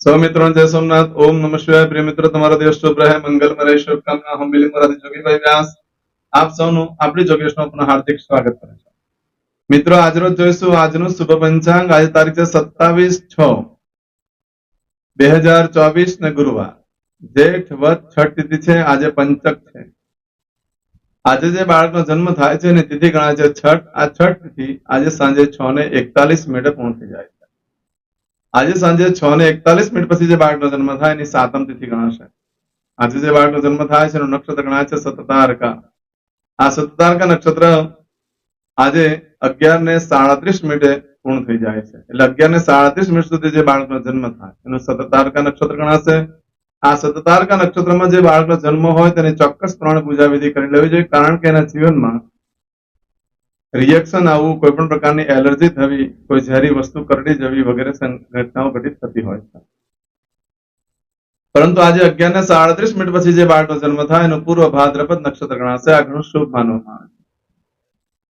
સૌ મિત્રો જય સોમનાથ. ઓમ નમ શિવાય. પ્રિય મિત્રો, તમારો દિવસ શુભ રહે. મંગલમય શુભકામના. હમ બિલી મરાથી જોગીભાઈ વ્યાસ. આપ સૌનું આપણી જોગેશનો પણ હાર્દિક સ્વાગત કરે છે. મિત્રો, આજરોજ જોઈશું આજનું શુભ પંચાંગ. આજે તારીખ છે સત્તાવીસ છ બે હજાર ચોવીસ ને ગુરુવાર. જેઠ વધ છઠ તિથિ છે. આજે પંચક છે. આજે જે બાળકનો જન્મ થાય છે ને, તિથિ ગણાય છે છઠ. આ છઠ તિથિ આજે સાંજે છ ને એકતાલીસ મિનિટે પૂર્ણ થઈ જાય આજે સાંજે છ ને એકતાલીસ મિનિટ પછી જે બાળકનો જન્મ થાય એની સાતમ તિથિ ગણાશે. આજે જે બાળકનો જન્મ થાય છે એનું નક્ષત્ર ગણાય છે સતતારકા. આ સતતારકા નક્ષત્ર આજે અગિયાર ને સાડત્રીસ મિનિટે પૂર્ણ થઈ જાય છે. એટલે અગિયાર ને સાડત્રીસ મિનિટ સુધી જે બાળકનો જન્મ થાય એનું સતતારકા નક્ષત્ર ગણાશે. આ સતતારકા નક્ષત્રમાં જે બાળકનો જન્મ હોય તેને ચોક્કસ પ્રમાણે પૂજા વિધિ કરી લેવી જોઈએ, કારણ કે એના જીવનમાં રિએક્શન આવવું કોઈ પણ પ્રકારની એલર્જી થવી કોઈ ઝેરી વસ્તુ કરડી જવી વગેરે ઘટનાઓ ઘટિત થતી હોય છે. પરંતુ આજે અગિયાર ને સાડત્રીસ મિનિટ પછી જે બાળકનો જન્મ થાય એનો પૂર્વ ભાદ્રપદ નક્ષત્ર ગણાશે. આ ઘણું શુભ માનવામાં આવે છે.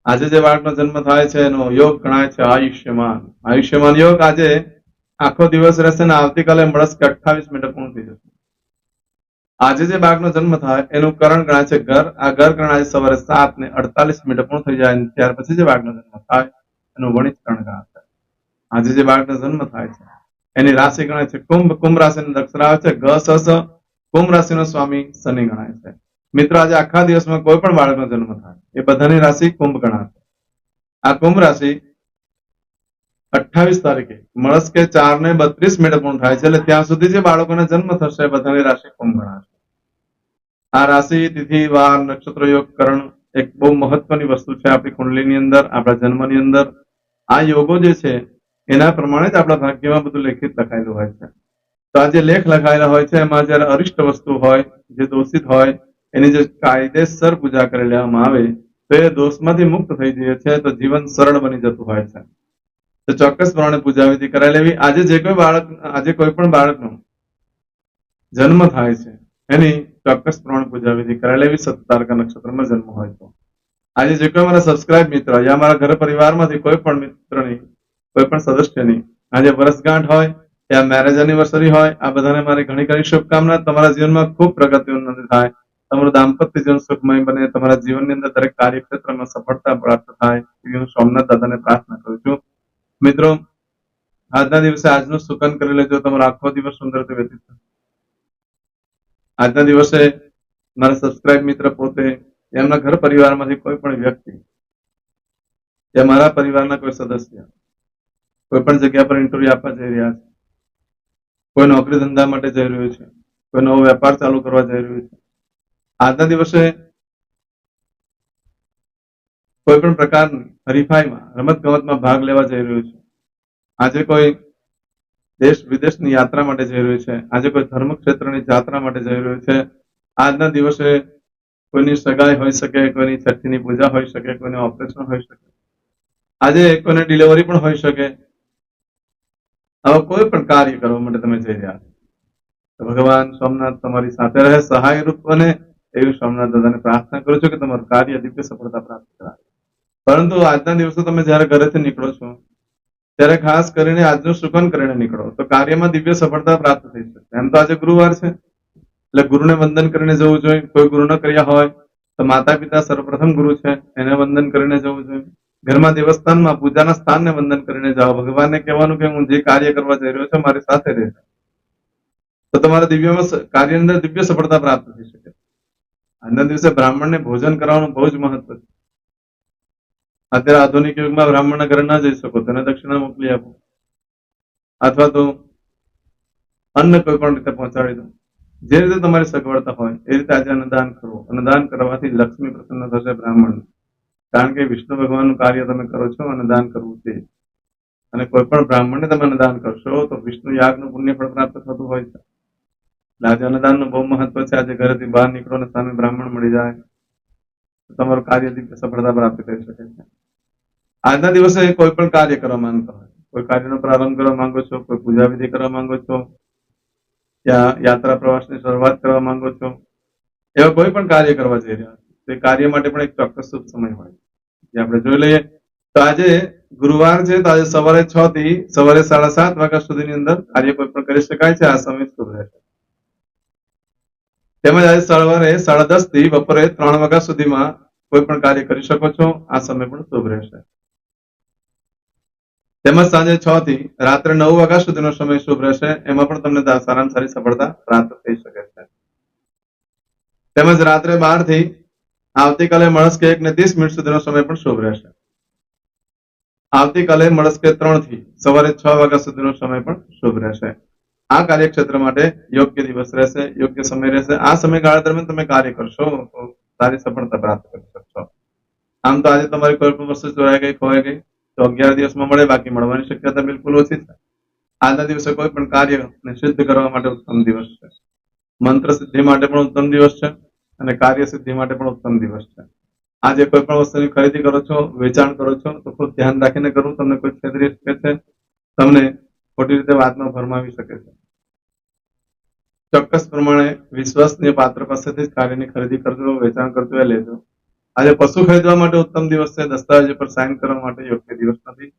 આજે જે બાળકનો જન્મ થાય છે એનો યોગ ગણાય છે આયુષ્યમાન. આયુષ્યમાન યોગ આજે આખો દિવસ રહેશે ને આવતીકાલે મળસ કે અઠ્ઠાવીસ મિનિટ પૂર્ણ થઈ જશે. આજે જે બાળકનો જન્મ થાય, એનું કરણ ગણાય છે ઘર. આ ઘર આજે સવારે સાત ને અડતાલીસ મિનિટે પૂર્ણ થઈ જાય ત્યાર પછી જે બાળકનો જન્મ થાય, એનું વણિત કરણ ગણાશે આજે જે બાળકનો જન્મ થાય છે, એની રાશિ ગણાય છે કુંભ. કુંભ રાશિનું આવે છે ઘ, સ સ. કુંભ રાશિનો સ્વામી શનિ ગણાય છે. મિત્રો, આજે આખા દિવસમાં કોઈ પણ બાળકનો જન્મ થાય, એ બધાની રાશિ કુંભ ગણાશે. આ કુંભ રાશિ અઠ્ઠાવીસ તારીખે મળસ કે ચાર ને બત્રીસ મિનિટ પૂર્ણ થાય છે, એટલે ત્યાં સુધી જે બાળકોને જન્મ થશે બધાની રાશિ કુંભ ગણાશે. આ રાશિ, તિથિ, વાર, નક્ષત્ર યોગ કરણ એક બહુ મહત્વની વસ્તુ છે આપણી કુંડલીની અંદર, આપણા જન્મની અંદર. આ યોગો જે છે, એના પ્રમાણે જ આપણા ભાગ્યમાં બધું લેખિત લખાયેલું હોય છે. તો આ જે લેખ લખાયેલા હોય છે, એમાં જયારે અરિષ્ટ વસ્તુ હોય, જે દોષિત હોય, એની જે કાયદેસર પૂજા કરી લેવામાં આવે, તો એ દોષમાંથી મુક્ત થઈ જાય છે તો જીવન સરળ બની જતું હોય છે. તો ચોક્કસ પ્રમાણે પૂજા વિધિ કરાવી લેવી. આજે જે કોઈ બાળક, આજે કોઈ પણ બાળકનો જન્મ થાય છે, એની ચોક્કસ પ્રમાણે પૂજા વિધિ એવી સત્તારકા નક્ષત્રમાં જન્મ હોય તો. આજે જે કોઈ મારા સબસ્ક્રાઇબ મિત્ર યા મારા ઘર પરિવારમાંથી કોઈ પણ મિત્રની, કોઈ પણ સદસ્યની આજે વર્ષગાંઠ હોય, યા મેરેજ એનિવર્સરી હોય, આ બધાને મારી ઘણી ઘણી શુભકામના. તમારા જીવનમાં ખૂબ પ્રગતિ ઉન્નતિ થાય. તમારું દાંપત્ય જીવન સુખમય બને. તમારા જીવનની અંદર દરેક કાર્યક્ષેત્રમાં સફળતા પ્રાપ્ત થાય. એવી હું સોમનાથ દાદાને પ્રાર્થના કરું છું. મિત્રો, આજના દિવસે આજનું સુકન કરી લેજો. તમારો આખો દિવસ સુંદર રીતે વ્યતીત થશે. આજના દિવસે મારા સબસ્ક્રાઇબ મિત્ર પોતે એમના ઘર પરિવારમાંથી કોઈ પણ વ્યક્તિ કે મારા પરિવારના કોઈ સદસ્ય કોઈ પણ જગ્યા પર ઇન્ટરવ્યુ આપવા જઈ રહ્યા છે, કોઈ નોકરી ધંધા માટે જઈ રહ્યું છે, કોઈ નવો વેપાર ચાલુ કરવા જઈ રહ્યું છે, આજના દિવસે કોઈ પણ પ્રકારની હરીફાઈમાં રમત ગમતમાં ભાગ લેવા જઈ રહ્યું છે. આજે કોઈ દેશ વિદેશની યાત્રા માટે જઈ રહ્યું છે. આજે કોઈ ધર્મ ક્ષેત્રની યાત્રા માટે જઈ રહ્યું છે. આજના દિવસે કોઈની સગાઈ હોઈ શકે, કોઈની છઠ્ઠીની પૂજા હોઈ શકે, કોઈને ઓપરેશન હોઈ શકે. આજે કોઈને ડિલિવરી પણ હોઈ શકે. આવા કોઈ પણ કાર્ય કરવા માટે તમે જઈ રહ્યા છો. ભગવાન સોમનાથ તમારી સાથે રહે સહાય રૂપ બને એવી સોમનાથ દાદાને પ્રાર્થના કરું છું કે તમારું કાર્ય દિવ્ય સફળતા પ્રાપ્ત કરાવે. પરંતુ આજના દિવસે તમે જ્યારે ઘરેથી નીકળો છો ત્યારે ખાસ કરીને આજનું સુકન કરીને નીકળો. તો કાર્યમાં દિવ્ય સફળતા પ્રાપ્ત થઈ શકે. એમ તો આજે ગુરુવાર છે. એટલે ગુરુને વંદન કરીને જવું જોઈએ. કોઈ ગુરુ કર્યા હોય, તો માતા પિતા સર્વપ્રથમ ગુરુ છે. એને વંદન કરીને જવું જોઈએ. ઘરમાં દેવસ્થાનમાં, પૂજાના સ્થાનને વંદન કરીને જાઓ. ભગવાનને કહેવાનું કે હું જે કાર્ય કરવા જઈ રહ્યો છું, મારી સાથે રહેશે તો તમારા દિવ્યમાં કાર્યની અંદર દિવ્ય સફળતા પ્રાપ્ત થઈ શકે. આજના દિવસે બ્રાહ્મણને ભોજન કરવાનું બહુ જ મહત્વ છે. અત્યારે આધુનિક યુગમાં બ્રાહ્મણના ઘરે ના જઈ શકો તેને દક્ષિણા મોકલી આપો. અથવા તો અન્ન કોઈ પણ રીતે પહોંચાડી દો. જે રીતે તમારી સગવડતા હોય, એ રીતે આજે અન્નદાન કરવું અન્નદાન કરવાથી લક્ષ્મી પ્રસન્ન થશે બ્રાહ્મણ. કારણ કે વિષ્ણુ ભગવાનનું કાર્ય તમે કરો છો, અન્નદાન કરવું તે. અને કોઈ પણ બ્રાહ્મણને તમે અન્નદાન કરશો, તો વિષ્ણુ યાગનું પુણ્ય પણ પ્રાપ્ત થતું હોય છે. આજે અન્નદાનનું બહુ મહત્વ છે. આજે ઘરેથી બહાર નીકળો અને સામે બ્રાહ્મણ મળી જાય. તમારું કાર્ય સફળતા પ્રાપ્ત કરી શકે છે. આજના દિવસે કોઈ પણ કાર્ય કરવા માંગતા હોય. કોઈ કાર્યનો પ્રારંભ કરવા માંગો છો, કોઈ પૂજા વિધિ કરવા માંગો છો ત્યાં યાત્રા પ્રવાસની શરૂઆત કરવા માંગો છો, એવા કોઈ પણ કાર્ય કરવા જઈ રહ્યા છો, તે કાર્ય માટે પણ એક ચોક્કસ શુભ સમય હોય જે આપણે જોઈ લઈએ, તો આજે ગુરુવાર છે, તો આજે સવારે છ થી સવારે સાડા સાત વાગ્યા સુધીની અંદર કાર્ય કોઈ પણ કરી શકાય છે, આ સમય શુભ રહેશે. તેમજ આજે સવારે સાડા દસથી બપોરે ત્રણ વાગ્યા સુધીમાં કોઈ પણ કાર્ય કરી શકો છો. આ સમય પણ શુભ રહેશે. તેમજ સાંજે છ થી રાત્રે નવ વાગ્યા સુધીનો સમય શુભ રહેશે. એમાં પણ તમને સારામાં સારી સફળતા પ્રાપ્ત થઈ શકે છે. તેમજ રાત્રે બારથી આવતીકાલે મળસ્કે એક ને ત્રીસ મિનિટ સુધીનો સમય પણ શુભ રહેશે. આવતીકાલે મળસ્કે ત્રણથી સવારે છ વાગ્યા સુધીનો સમય પણ શુભ રહેશે. આ કાર્યક્ષેત્ર માટે યોગ્ય દિવસ રહેશે, યોગ્ય સમય રહેશે. આ સમયગાળા દરમિયાન તમે કાર્ય કરશો, તો સારી સફળતા પ્રાપ્ત કરી શકશો. આમ તો આજે તમારી કોઈ પણ વસ્તુ ચોરાઈ ગઈ, ખોવાઈ ગઈ, તો અગિયાર દિવસમાં મળે, બાકી મળવાની શક્યતા બિલકુલ ઓછી છે. આજના દિવસે કોઈ પણ કાર્ય સિદ્ધ કરવા માટે ઉત્તમ દિવસ છે. મંત્ર સિદ્ધિ માટે પણ ઉત્તમ દિવસ છે અને કાર્ય સિદ્ધિ માટે પણ ઉત્તમ દિવસ છે. આજે કોઈ પણ વસ્તુની ખરીદી કરો છો, વેચાણ કરો છો, તો ખૂબ ધ્યાન રાખીને કરવું તમને કોઈ છેતરી શકે છે? તમને ખોટી રીતે વાતમાં ફરમાવી શકે છે. ચોક્કસ પ્રમાણે વિશ્વસનીય પાત્ર પાસેથી જ કાર્યની ખરીદી કરજો, વેચાણ કરજો એ લેજો. આજે પશુ ખરીદવા માટે ઉત્તમ દિવસ છે, દસ્તાવેજ પર સાઇન કરવા માટે યોગ્ય દિવસ નથી.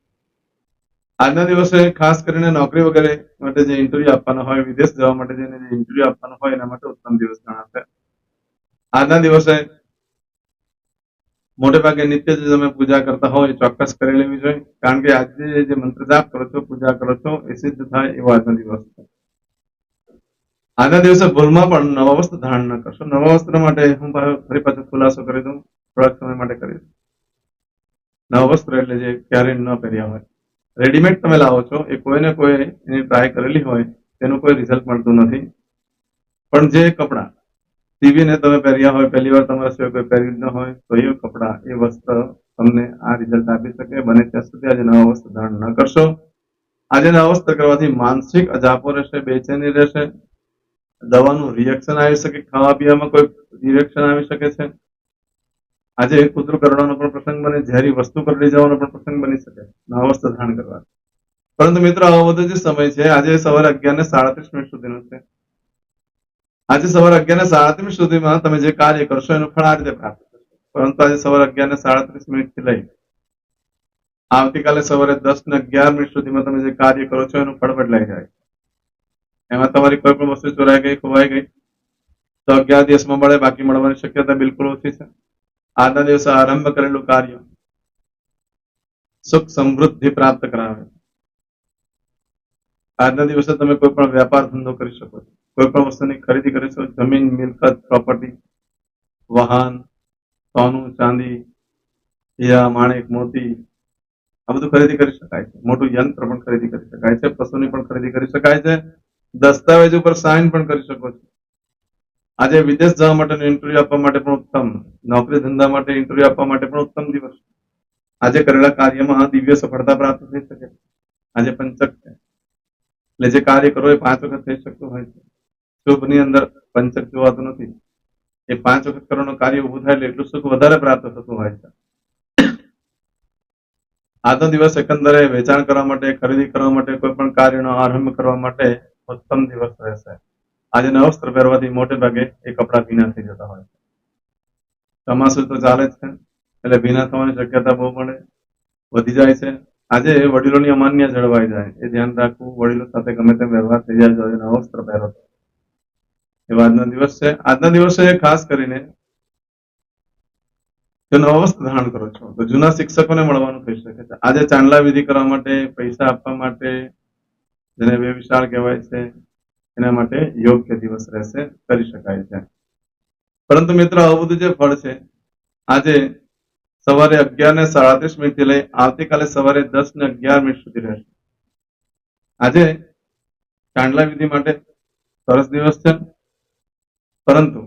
આજના દિવસે ખાસ કરીને નોકરી વગેરે માટે જે ઇન્ટરવ્યુ આપવાનો હોય, વિદેશ જવા માટે જે ઇન્ટરવ્યુ આપવાનો હોય, એના માટે ઉત્તમ દિવસ ગણાશે. આજના દિવસે મોટે ભાગે નિત્ય જે તમે પૂજા કરતા હોય એ ચોક્કસ કરી લેવી જોઈએ. કારણ કે આજે જે મંત્ર જાપ કરો છો, પૂજા કરો છો, એ સિદ્ધ થાય એવો આજનો દિવસ. છે આજના દિવસે ભૂલમાં પણ નવા વસ્ત્ર ધારણ ન કરશો. નવા વસ્ત્ર માટે હું ફરી પાછો ખુલાસો કરી દઉં. થોડાક સમય માટે કરી દઉં. નવા વસ્ત્ર એટલે જે ક્યારેય ન પહેર્યા હોય. રેડીમેડ તમે લાવો છો, એ કોઈને કોઈ એની ટ્રાય કરેલી હોય, તેનું કોઈ રિઝલ્ટ મળતું નથી. પણ જે કપડાં સીવીને તમે પહેર્યા હોય, પહેલી વાર તમારા સિવાય કોઈ પહેર્યું ન હોય, તો એ કપડાં, એ વસ્ત્ર તમને આ રિઝલ્ટ આપી શકે. બને ત્યાં સુધી આજે નવા વસ્ત્ર ધારણ ન કરશો. આજે નવા વસ્ત્ર કરવાથી માનસિક અજાપો રહેશે, બેચેની રહેશે. દવાનું રિએક્શન આવી શકે, ખાવા પીવામાં કોઈ રિએક્શન આવી શકે છે. આજે કૂતરું કરડવાનો પણ પ્રસંગ બને, ઝેરી વસ્તુ કરડી જવાનો પણ પ્રસંગ બની શકે, નવા વસ્ત્ર ધારણ કરવા પરંતુ મિત્રો, આવો બધો જે સમય છે, આજે સવારે અગિયાર ને સાડત્રીસ મિનિટ સુધીનો છે. આજે સવારે અગિયાર ને સાડત્રીસ સુધીમાં તમે જે કાર્ય કરશો એનું ફળ આ રીતે પ્રાપ્ત થશે. પરંતુ આજે સવારે અગિયાર ને સાડત્રીસ મિનિટથી લઈ આવતીકાલે સવારે દસ ને અગિયાર મિનિટ સુધીમાં તમે જે કાર્ય કરો છો એનું ફળ બદલાઈ જાય. એમાં તમારી કોઈ પણ વસ્તુ ચોરાઈ ગઈ, ખોવાઈ ગઈ, તો અગિયાર દિવસમાં મળે, બાકી મળવાની શક્યતા બિલકુલ ઓછી છે. આજના દિવસે આરંભ કરેલું કાર્ય સુખ સમૃદ્ધિ પ્રાપ્ત કરાવે. આજના દિવસે તમે કોઈ પણ વેપાર ધંધો કરી શકો છો. કોઈ પણ વસ્તુની ખરીદી કરી શકો જમીન, મિલકત પ્રોપર્ટી વાહન, સોનું, ચાંદી, હીરા, માણેક, મોતી, આ બધું ખરીદી કરી શકાય છે. મોટું યંત્ર પણ ખરીદી કરી શકાય છે. પશુની પણ ખરીદી કરી શકાય છે. દસ્તાવેજ ઉપર સાઇન પણ કરી શકો છો. આજે વિદેશ જવા માટેનું ઇન્ટરવ્યુ આપવા માટે પણ ઉત્તમ. નોકરી ધંધા માટે ઇન્ટરવ્યુ આપવા માટે પણ ઉત્તમ દિવસ. આજે કરેલા કાર્યમાં દિવ્ય સફળતા પ્રાપ્ત થઈ શકે. આજે પંચક છે. એટલે જે કાર્ય કરો એ પાંચ વખત થઈ શકતું હોય છે. શુભની અંદર પંચક જોવાતું નથી. એ પાંચ વખત કરવાનું કાર્ય ઉભું થાય એટલે સુખ વધારે પ્રાપ્ત થતું હોય છે. આજનો દિવસ એકંદરે વેચાણ કરવા માટે, ખરીદી કરવા માટે, કોઈ પણ કાર્યનો આરંભ કરવા માટે ઉત્તમ દિવસ રહેશે. આજે નવ વસ્ત્ર પહેરવાથી મોટે ભાગે એ કપડાં ભીના થઈ જતા હોય છે. ચોમાસું તો ચાલે જ છે, એટલે ભીના થવાની શક્યતા બહુ મળે વધી જાય છે. આજે વડીલોની અમાન્ય જળવાઈ જાય, એ ધ્યાન રાખવું, વડીલો સાથે ગમે તેમ વ્યવહાર થઈ જાય આજે વસ્ત્ર પહેરો. એવો આજનો દિવસ છે આજના દિવસે ખાસ કરીને જો ધારણ કરો છો. તો જૂના શિક્ષકોને મળવાનું થઈ શકે છે. આજે ચાંદલા વિધિ કરવા માટે પૈસા આપવા માટે જેને બે વિશાળ કહેવાય છે, એના માટે યોગ્ય દિવસ રહેશે, કરી શકાય છે. પરંતુ મિત્રો, આવું બધું જે ફળ છે, આજે સવારે અગિયાર ને સાડત્રીસ મિનિટથી લઈ આવતીકાલે સવારે દસ ને અગિયાર મિનિટ સુધી રહેશે. આજે ચાંદલા વિધિ માટે સરસ દિવસ છે. પરંતુ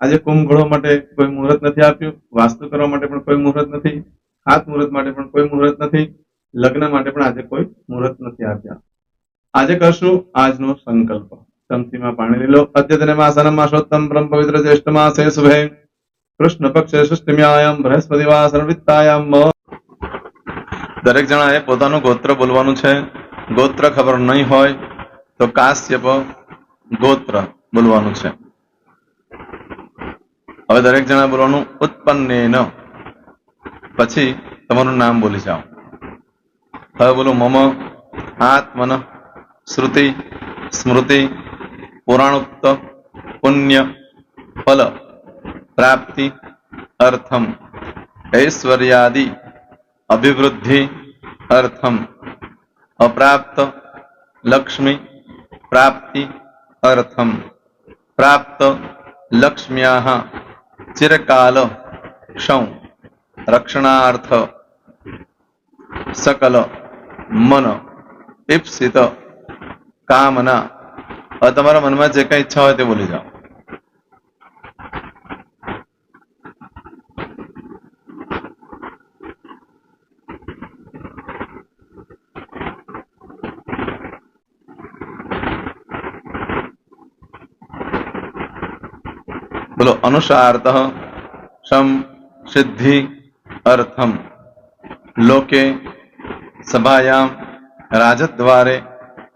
આજે કુંભ ઘોડવા માટે કોઈ મુહૂર્ત નથી આપ્યું, વાસ્તુ કરવા માટે પણ કોઈ મુહૂર્ત નથી હાથ મુહૂર્ત માટે પણ કોઈ મુહૂર્ત નથી, લગ્ન માટે પણ આજે કોઈ મુહૂર્ત નથી આપ્યા. આજે કરશું આજનો સંકલ્પ. તમસીમાં પાણી લીલો. અદ્યતને માસનમ માસોત્તમ બ્રહ્મ પવિત્ર જ્યેષ્ઠ માસે શુભે. કૃષ્ણ પક્ષે ષષ્ટિમ્યાયામ બૃહસ્પતિવાસર વિત્તાયામ. દરેક જણાએ પોતાનું ગોત્ર બોલવાનું છે. ગોત્ર ખબર નહીં હોય તો કાશ્યપ ગોત્ર બોલવાનું છે. હવે દરેક જણા બોલવાનું ઉત્પન્ન પછી તમારું નામ બોલી જાઓ. હવે બોલો, મમ, આત્મન, શ્રુતિ, સ્મૃતિ, પુરાણોક્ત, પુણ્ય, ફલ, પ્રાપ્તિ, અર્થમ, ઐશ્વર્યાદિ, અભિવૃદ્ધિ, અર્થમ, અપ્રાપ્ત, લક્ષ્મી, પ્રાપ્તિ, અર્થમ, પ્રાપ્ત, લક્ષ્મ્યાહ ચિરકાલ ક્ષમ રક્ષણાર્થ સકલ મન ઈપ્સિત કામના તમારા મનમાં જે કઈ ઈચ્છા હોય તે બોલી જાઓ બોલો અનુસાર્થ સમ સિદ્ધિ અર્થમ લોકે સભાયામ રાજદ્વારે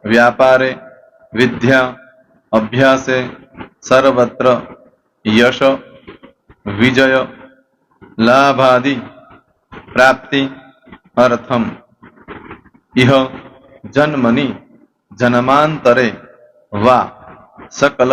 વ્યાપારે વિદ્યા અભ્યાસે સર્વત્ર યશ વિજય લાભાદિ પ્રાપ્તિ અર્થમ ઇહ જન્મની જન્માંતરે વા સકલ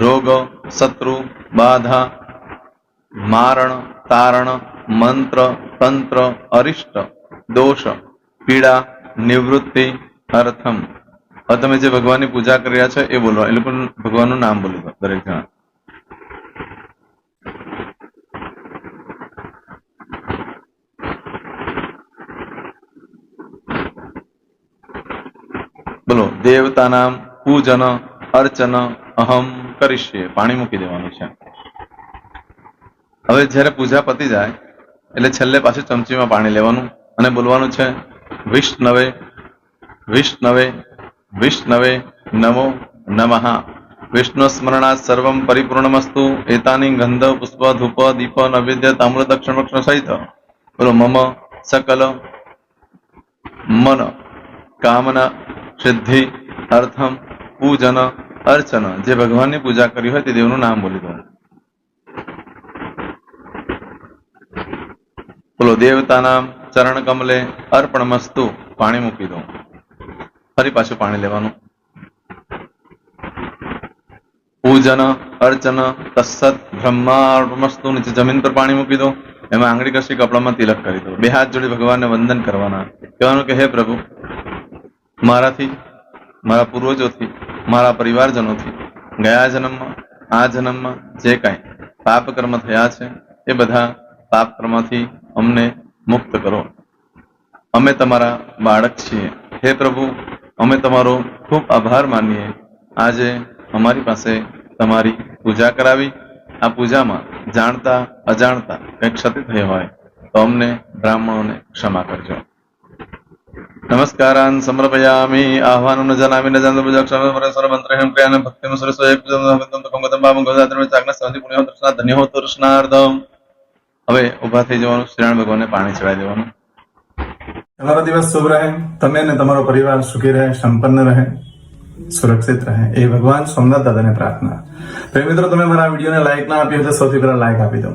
રોગ, શત્રુ, બાધા, મારણ, તારણ, મંત્ર, તંત્ર, અરિષ્ટ, દોષ, પીડા, નિવૃત્તિ, અર્થમ. તમે જે ભગવાનની પૂજા કરી રહ્યા છો એ બોલો એ લોકો ભગવાનનું નામ બોલી દો દરેક જણા. બોલો, દેવતાનામ પૂજન અર્ચન અહમ. કરીશ્યે પાણી મૂકી દેવાનું છે. હવે જ્યારે પૂજા પતી જાય, એટલે છેલ્લે પાછું ચમચીમાં પાણી લેવાનું અને બોલવાનું છે, વિષ્ણવે વિષ્ણવે વિષ્ણવે નમો નમઃ. વિષ્ણુ સ્મરણા સર્વમ પરિપૂર્ણમસ્તુ, એતાની ગંધ, પુષ્પ, ધૂપ, દીપ, નૈવેદ્ય તામ્ર દક્ષિણ વક્ષણ સહિત. બોલો, મમ, સકલ, મન, કામના, સિદ્ધિ, અર્થમ, પૂજન અર્ચન, જે ભગવાનની પૂજા કરી હોય તે દેવનું નામ બોલી દો બોલો દેવતાના ચરણ કમલે અર્પણમસ્તુ પાણી મૂકી દો ફરી પાછું પાણી લેવાનું. પૂજન, અર્ચન તસ્સત બ્રહ્માર્પણમસ્તુ નીચે જમીન પર પાણી મૂકી દો એમાં આંગળી કશી કપડામાં તિલક કરી દો બે હાથ જોડી ભગવાનને વંદન કરવાના. કહેવાનું કે, હે પ્રભુ, મારાથી, મારા પૂર્વજોથી મારા પરિવારજનોથી. ગયા જન્મમાં, આ જન્મમાં જે કાંઈ પાપ કર્મ થયા છે, એ બધા પાપ કર્મથી અમને મુક્ત કરો. અમે તમારા બાળક છીએ. હે પ્રભુ, અમે તમારો ખૂબ આભાર માનીએ. આજે અમારી પાસે તમારી પૂજા કરાવી. આ પૂજામાં જાણતા, અજાણતા કંઈક ક્ષતિ થઈ હોય, તો અમને બ્રાહ્મણોને ક્ષમા કરજો. નમસ્કારાન સમર્પયામિ આહ્વાનમ ન જનામિ ન જાનતો પૂજાક્ષર પરેશ્વર મંત્રહેમ ક્રિયાન ભક્તિમ સુરેશ ભક્તમ તો કંગતમ બાબમ ગોદાત્રમ ચાગ્ન સંધિ પુણ્ય દર્શના ધન્ય હો તૃષ્ણાર્ધમ હવે ઊભા થઈ જવાનું, શ્રીરામ ભગવાનને પાણી ચડાવી દેવાનું. તમારો દિવસ શુભ રહે, તમે અને તમારો પરિવાર સુખી રહે, સંપન્ન રહે, સુરક્ષિત રહે. એ ભગવાન સોમનાથ દાદાને પ્રાર્થના. પ્રેમ મિત્રો, તમે મારા વિડીયોને લાઈક ના આપી હોય તો સૌથી પહેલા લાઈક આપી દો.